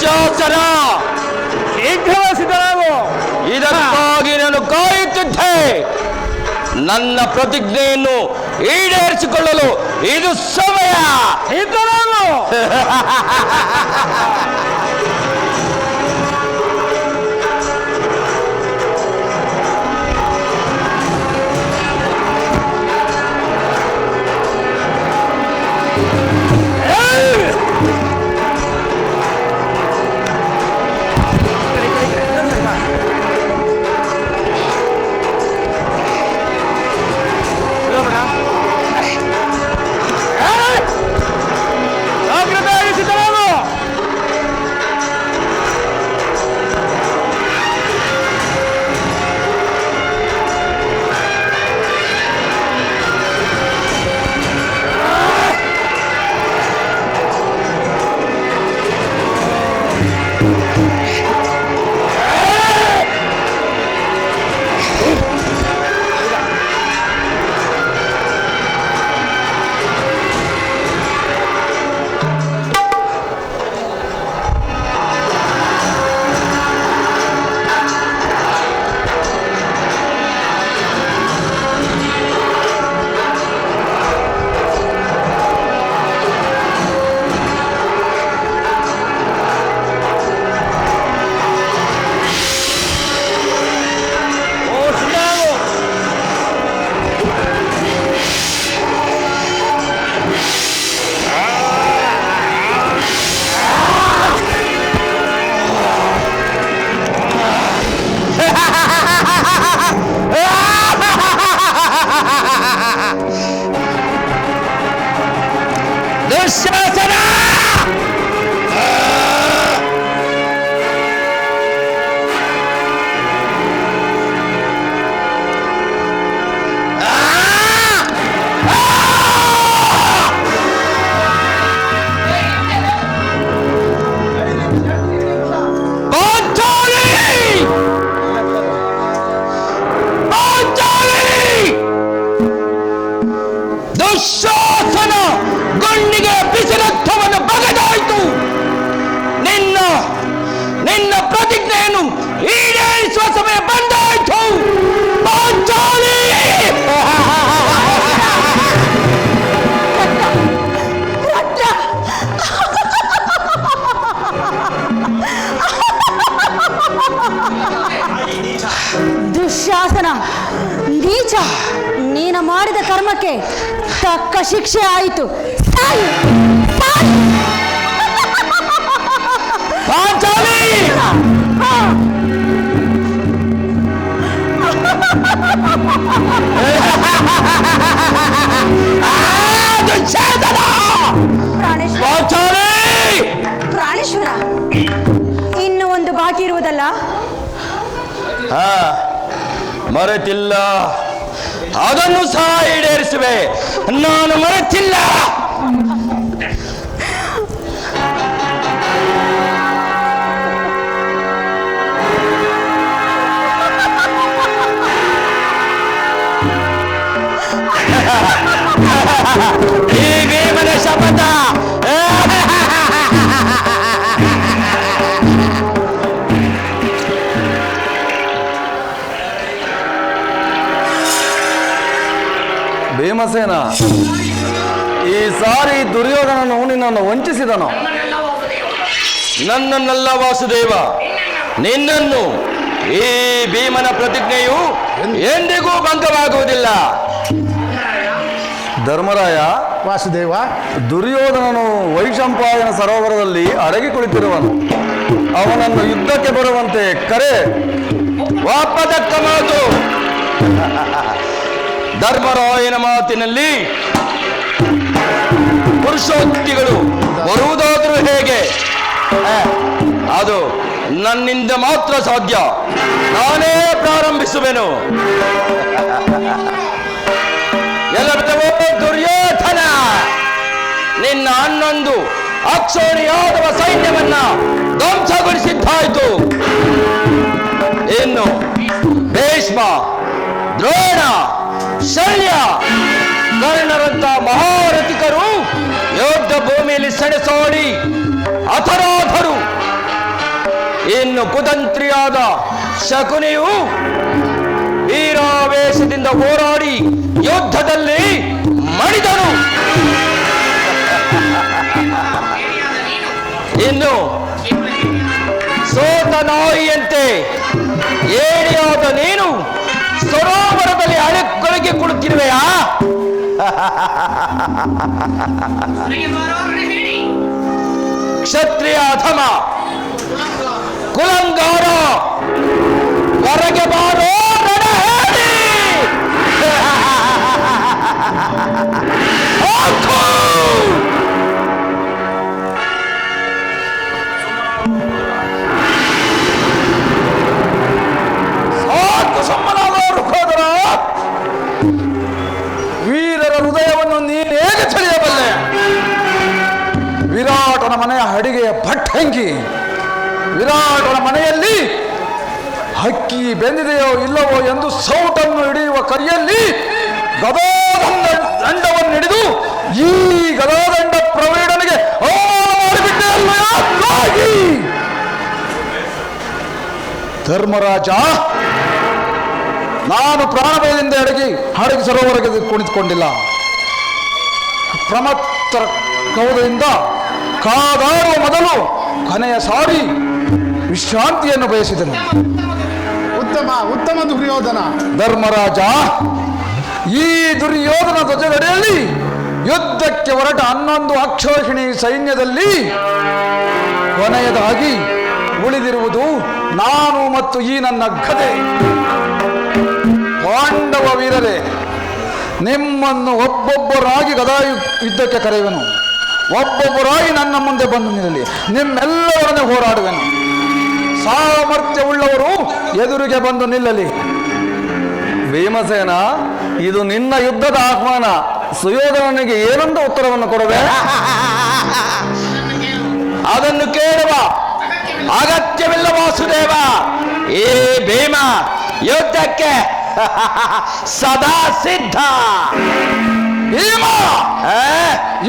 ಶೀಘ್ರವೇ ಸಿದ್ಧರಾಗು. ಇದಕ್ಕಾಗಿ ನಾನು ಕಾಯುತ್ತಿದ್ದೆ. ನನ್ನ ಪ್ರತಿಜ್ಞೆಯನ್ನು ಈಡೇರಿಸಿಕೊಳ್ಳಲು ಇದು ಸಮಯ. ಮಾಡಿದ ತಕ್ಕ ಶಿಕ್ಷೆ ಆಯಿತು. ಪ್ರಾಣೇಶ್ವರ ಇನ್ನು ಒಂದು ಬಾಕಿ ಇರುವುದಲ್ಲ? ಮರೆತಿಲ್ಲ. ಅದನ್ನು ಸಹ ಈಡೇರಿಸುವೆ ನಾನು ಮರೆತಿಲ್ಲ ಈ ಭೀಮನ ಭೀಮಸೇನ ಈ ಸಾರಿ ದುರ್ಯೋಧನನು ನಿನ್ನನ್ನು ವಂಚಿಸಿದನು. ನನ್ನನ್ನೆಲ್ಲ ವಾಸುದೇವ ನಿನ್ನನ್ನು ಈ ಭೀಮನ ಪ್ರತಿಜ್ಞೆಯು ಎಂದಿಗೂ ಭಂಗವಾಗುವುದಿಲ್ಲ. ಧರ್ಮರಾಯ ವಾಸುದೇವ ದುರ್ಯೋಧನನು ವೈಶಂಪಾಯನ ಸರೋವರದಲ್ಲಿ ಅಡಗಿ ಕುಳಿತಿರುವನು. ಅವನನ್ನು ಯುದ್ಧಕ್ಕೆ ಬರುವಂತೆ ಕರೆ. ವಾಪದಕ್ಕ ಮಾತು. ಧರ್ಮರಾಯನ ಮಾತಿನಲ್ಲಿ ಪುರುಷೋಕ್ತಿಗಳು ಬರುವುದಾದರೂ ಹೇಗೆ? ಅದು ನನ್ನಿಂದ ಮಾತ್ರ ಸಾಧ್ಯ. ನಾನೇ ಪ್ರಾರಂಭಿಸುವೆನು. ಎಲ್ಲರಿಗೂ ದುರ್ಯೋಧನ. ನಿನ್ನ ಹನ್ನೊಂದು ಅಕ್ಷೋಣಿಯಾದವ ಸೈನ್ಯವನ್ನ ಧ್ವಂಸಗೊಳಿಸಿದ್ದಾಯ್ತು. ಇನ್ನು ಭೀಷ್ಮ, ದ್ರೋಣ ಶಲ್ಯ ಕರ್ಣರಂತ ಮಹಾರಥಿಕರು ಯೋಧ ಸೆಣಸಾಡಿ ಅಥರಾಧರು. ಇನ್ನು ಕುತಂತ್ರಿಯಾದ ಶಕುನಿಯು ವೀರಾವೇಶದಿಂದ ಹೋರಾಡಿ ಯುದ್ಧದಲ್ಲಿ ಮಡಿದನು ಇನ್ನು ಸೋತ ನಾಯಿಯಂತೆ ಏಣಿಯಾದ ನೀನು ಸರೋವರದಲ್ಲಿ ಅಳಕ್ಕೊಳಗೆ ಕುಳಿತಿರುವೆಯಾ ಕ್ಷತ್ರಿಯ ಅಧಮ ಕುಲಂಗಾರ ಹೊರಗೆ ಬಾರೋ ನರಹೇಳಿ! ಹಾಕು! ಹಕ್ಕಿ ಬೆಂದಿದೆಯೋ ಇಲ್ಲವೋ ಎಂದು ಸೌಟನ್ನು ಹಿಡಿಯುವ ಕೈಯಲ್ಲಿ ಗದಾದಂಡ ದಂಡವನ್ನು ಹಿಡಿದು ಈ ಗದಾದಂಡ ಪ್ರವೀಣನಿಗೆ ಧರ್ಮರಾಜ, ನಾನು ಪ್ರಾಣಭಯದಿಂದ ಅಡಗಿ ಹಡಗಿ ಸರೋವರಗೆ ಕುಣಿತುಕೊಂಡಿಲ್ಲ ಪ್ರಮತ್ತರ ಕೌದದಿಂದ ಕಾದಾಡುವ ಮೊದಲು ಕೊನೆಯ ಸಾರಿ ವಿಶ್ರಾಂತಿಯನ್ನು ಬಯಸಿದನು. ಉತ್ತಮ ಉತ್ತಮ ದುರ್ಯೋಧನ. ಧರ್ಮರಾಜ, ಈ ದುರ್ಯೋಧನ ಧ್ವಜದಡಿಯಲ್ಲಿ ಯುದ್ಧಕ್ಕೆ ಹೊರಟ ಹನ್ನೊಂದು ಅಕ್ಷೋಹಿಣಿ ಸೈನ್ಯದಲ್ಲಿ ಕೊನೆಯದಾಗಿ ಉಳಿದಿರುವುದು ನಾನು ಮತ್ತು ಈ ನನ್ನ ಗದೆ. ಪಾಂಡವ ವೀರರೇ, ನಿಮ್ಮನ್ನು ಒಬ್ಬೊಬ್ಬರಾಗಿ ಗದಾ ಯುದ್ಧಕ್ಕೆ ಕರೆಯುವೆನು. ಒಬ್ಬೊಬ್ಬರಾಗಿ ನನ್ನ ಮುಂದೆ ಬಂದು ನಿಲ್ಲಲಿ. ನಿಮ್ಮೆಲ್ಲರನ್ನೇ ಹೋರಾಡುವೆನು. ಸಾಮರ್ಥ್ಯವುಳ್ಳವರು ಎದುರಿಗೆ ಬಂದು ನಿಲ್ಲಲಿ. ಭೀಮಸೇನ ಇದು ನಿನ್ನ ಯುದ್ಧದ ಆಹ್ವಾನ. ಸುಯೋಧನನಿಗೆ ಏನೊಂದು ಉತ್ತರವನ್ನು ಕೊಡುವೆ? ಅದನ್ನು ಕೇಳುವ. ಅಗತ್ಯವಿಲ್ಲ ವಾಸುದೇವ. ಏ ಭೀಮ ಯುದ್ಧಕ್ಕೆ ಸದಾ ಸಿದ್ಧ. ಭೀಮ?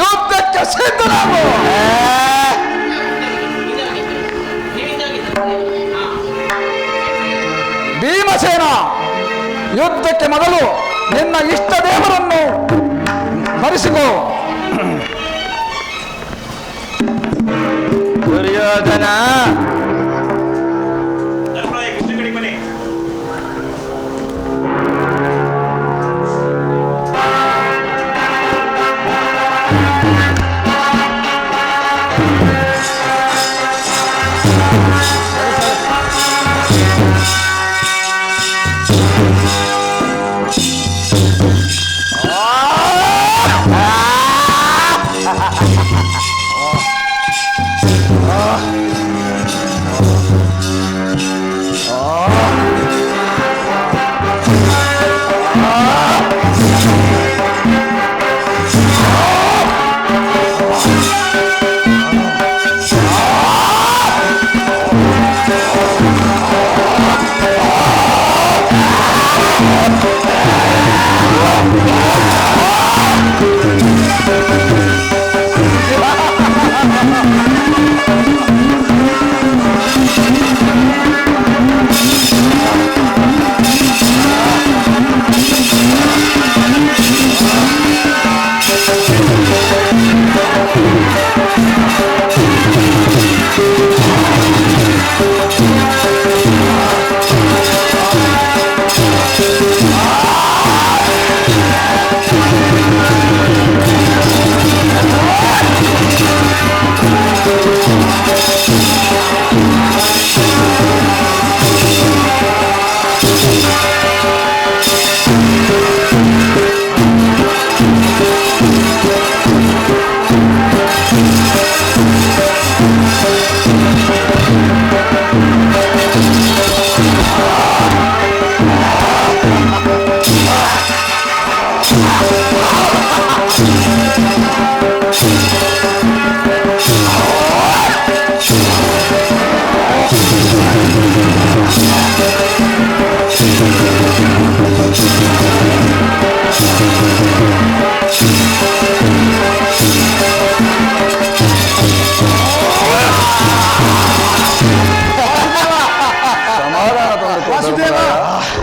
ಯುದ್ಧಕ್ಕೆ ಸಿದ್ಧನಾಗು ಭೀಮಸೇನ ಯುದ್ಧಕ್ಕೆ ಮೊದಲು ನಿನ್ನ ಇಷ್ಟ ದೇವರನ್ನು ಮರೆಸಿಕೋ ದುರ್ಯೋಧನ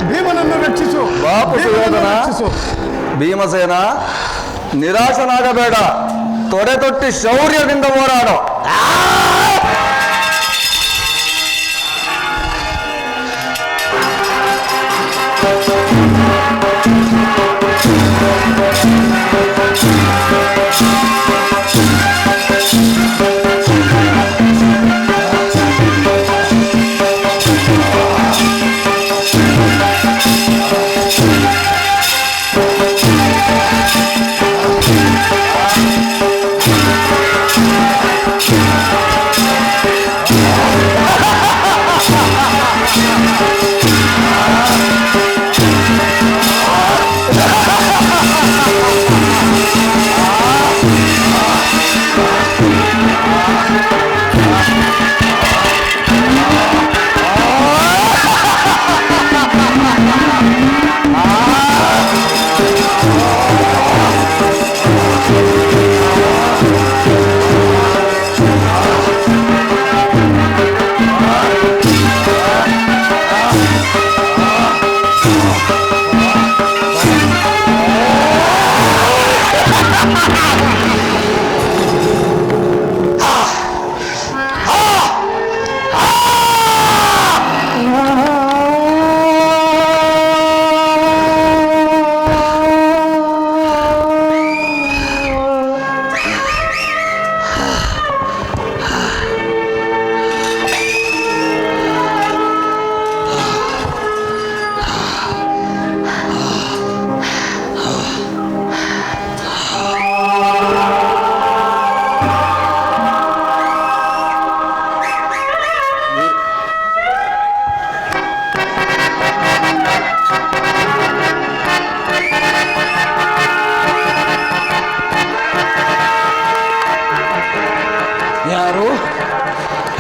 ಭೀಮನನ್ನು ರಕ್ಷಿಸು. ಭೀಮನನ್ನು ರಕ್ಷಿಸು. ಭೀಮಸೇನ ನಿರಾಶನಾಗಬೇಡ. ತೊಡೆ ತೊಟ್ಟಿ ಶೌರ್ಯದಿಂದ ಹೋರಾಡೋ.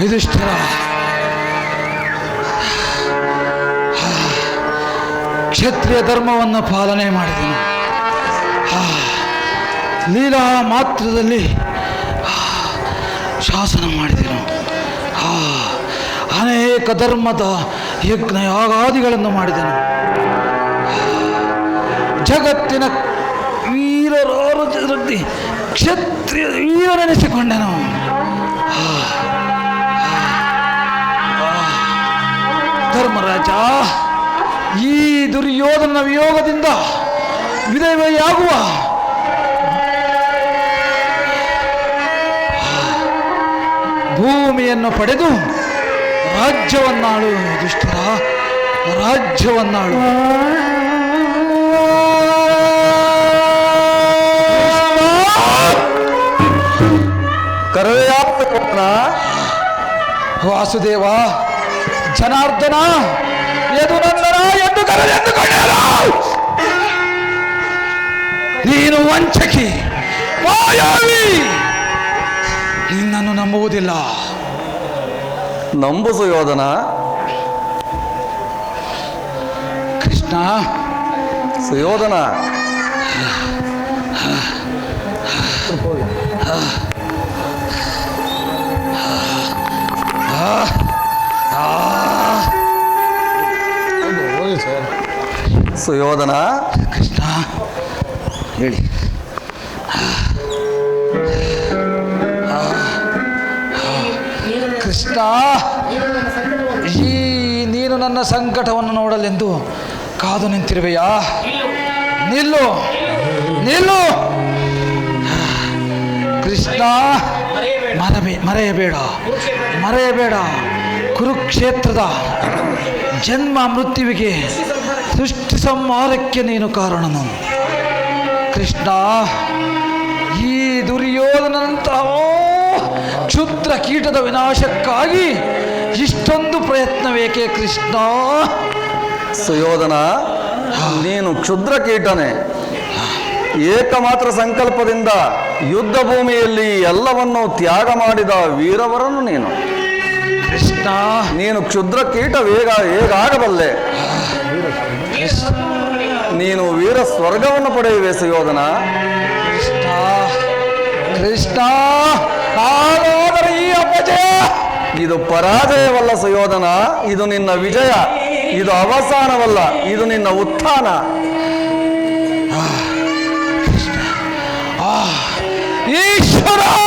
ಯುಧಿಷ್ಠಿರ ಕ್ಷತ್ರಿಯ ಧರ್ಮವನ್ನು ಪಾಲನೆ ಮಾಡಿದನು. ಲೀಲಾ ಮಾತ್ರದಲ್ಲಿ ಶಾಸನ ಮಾಡಿದನು. ಅನೇಕ ಧರ್ಮದ ಯಜ್ಞ ಯಾಗಾದಿಗಳನ್ನು ಮಾಡಿದನು. ಜಗತ್ತಿನ ವೀರರಾರದಲ್ಲಿ ಕ್ಷತ್ರಿಯ ವೀರನೆನಿಸಿಕೊಂಡನು ಧರ್ಮರಾಜ ಈ ದುರ್ಯೋಧನ ವಿಯೋಗದಿಂದ ವಿಧವೆಯಾಗುವ ಭೂಮಿಯನ್ನು ಪಡೆದು ರಾಜ್ಯವನ್ನಾಳು ದುಷ್ಟರ ರಾಜ್ಯವನ್ನಾಳು. ಕರೆಯಾಪ್ತನ ವಾಸುದೇವ ಜನಾರ್ದನ ಎದು ನಂದನ ಎಂದು ಕರೆದೆಂದುಕೊಂಡರು ನೀನು ವಂಚಕಿ ಮಾಯಾವಿ ನಿನ್ನನ್ನು ನಂಬುವುದಿಲ್ಲ ನಂಬು ಸುಯೋಧನ ಕೃಷ್ಣ ಸುಯೋಧನ ಹೋಗಿ ಸುಯೋಧನ ಕೃಷ್ಣ, ಹೇಳಿ. ಕೃಷ್ಣ, ಈ ನೀನು ನನ್ನ ಸಂಕಟವನ್ನು ನೋಡಲೆಂದು ಕಾದು ನಿಂತಿರುವೆಯಾ? ನಿಲ್ಲು ನಿಲ್ಲು. ಕೃಷ್ಣ ಮರಬೇ ಮರೆಯಬೇಡ ಮರೆಯಬೇಡ. ಕುರುಕ್ಷೇತ್ರದ ಜನ್ಮ ಮೃತ್ಯುವಿಗೆ ಸೃಷ್ಟಿ ಸಂಹಾರಕ್ಕೆ ನೀನು ಕಾರಣನು ಕೃಷ್ಣ ಈ ದುರ್ಯೋಧನಂತಹ ಕ್ಷುದ್ರ ಕೀಟದ ವಿನಾಶಕ್ಕಾಗಿ ಇಷ್ಟೊಂದು ಪ್ರಯತ್ನವೇಕೆ ಕೃಷ್ಣ? ಸುಯೋಧನ ನೀನು ಕ್ಷುದ್ರ ಕೀಟನೆ. ಏಕಮಾತ್ರ ಸಂಕಲ್ಪದಿಂದ ಯುದ್ಧ ಭೂಮಿಯಲ್ಲಿ ಎಲ್ಲವನ್ನೂ ತ್ಯಾಗ ಮಾಡಿದ ವೀರವರನ್ನು ನೀನು. ಕೃಷ್ಣ ನೀನು ಕ್ಷುದ್ರ ಕೀಟ ವೇಗ ಹೇಗಾಗಬಲ್ಲೆ? ನೀನು ವೀರ ಸ್ವರ್ಗವನ್ನು ಪಡೆಯುವೆ ಸುಯೋಧನ. ಕೃಷ್ಣ ಈ ಅಪಜಯ. ಇದು ಪರಾಜಯವಲ್ಲ ಸುಯೋಧನ. ಇದು ನಿನ್ನ ವಿಜಯ. ಇದು ಅವಸಾನವಲ್ಲ. ಇದು ನಿನ್ನ ಉತ್ಥಾನ. ಈಶ್ವರ!